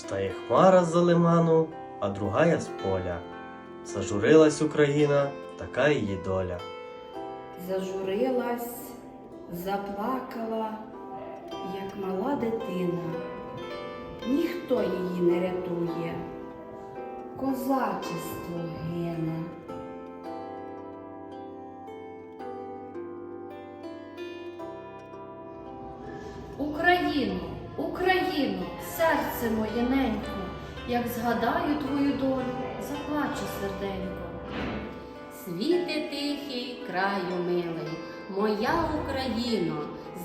Стає хмара з-за лиману, а другая з поля. Зажурилась Україна, така її доля. Зажурилась, заплакала, як мала дитина. Ніхто її не рятує, козачество гине. Україно, Україно, серце моє ненько, як згадаю твою долю, заплачу серденько. Світи тихий, краю милий, моя Україно,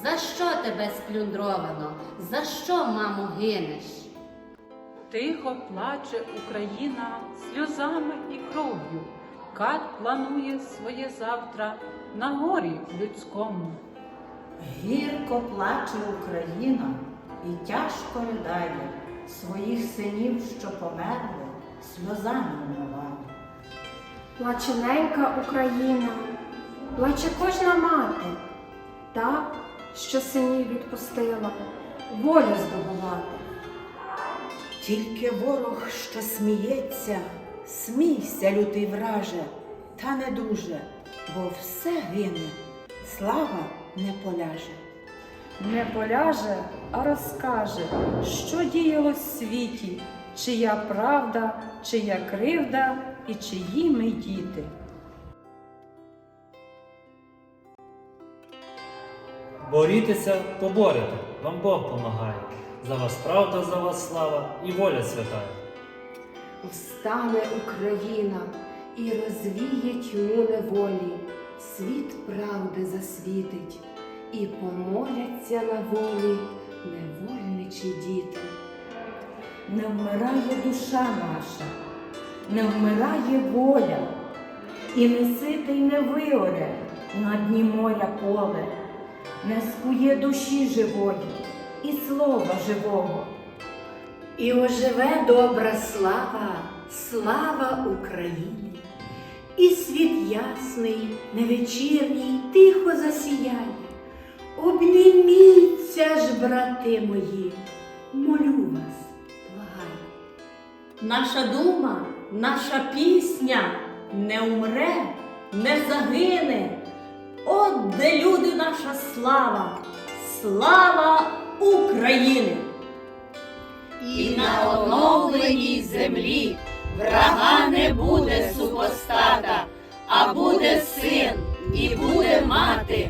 за що тебе сплюндровано, за що, мамо, гинеш? Тихо плаче Україна сльозами і кров'ю. Кат планує своє завтра на горі людському. Гірко плаче Україна і тяжко ридає своїх синів, що померли, сльозами вмиває. Плаче ненька Україна, плаче кожна мати, та, що синів відпустила, волю здобувати. Тільки ворог, що сміється, смійся, лютий враже, та не дуже, бо все гине, слава не поляже. Не поляже, а розкаже, що діялось в світі, чия правда, чия кривда і чиї ми діти. Борітеся, поборете, вам Бог помагає. За вас правда, за вас слава і воля святая. Встане Україна і розвіє тьму неволі, світ правди засвітить, і помоляться на волі невольничі діти. Не вмирає душа наша, не вмирає воля, і не ситий не виоре на дні моря поле, не скує душі живої і слова живого. І оживе добра слава, слава Україні, і світ ясний, невечірній, тихо засіяє. Обніміться ж, брати мої, молю вас, благаю. Наша дума, наша пісня не умре, не загине. От де люди наша слава, слава України! І на оновленій землі врага не буде супостата, а буде син, і буде мати,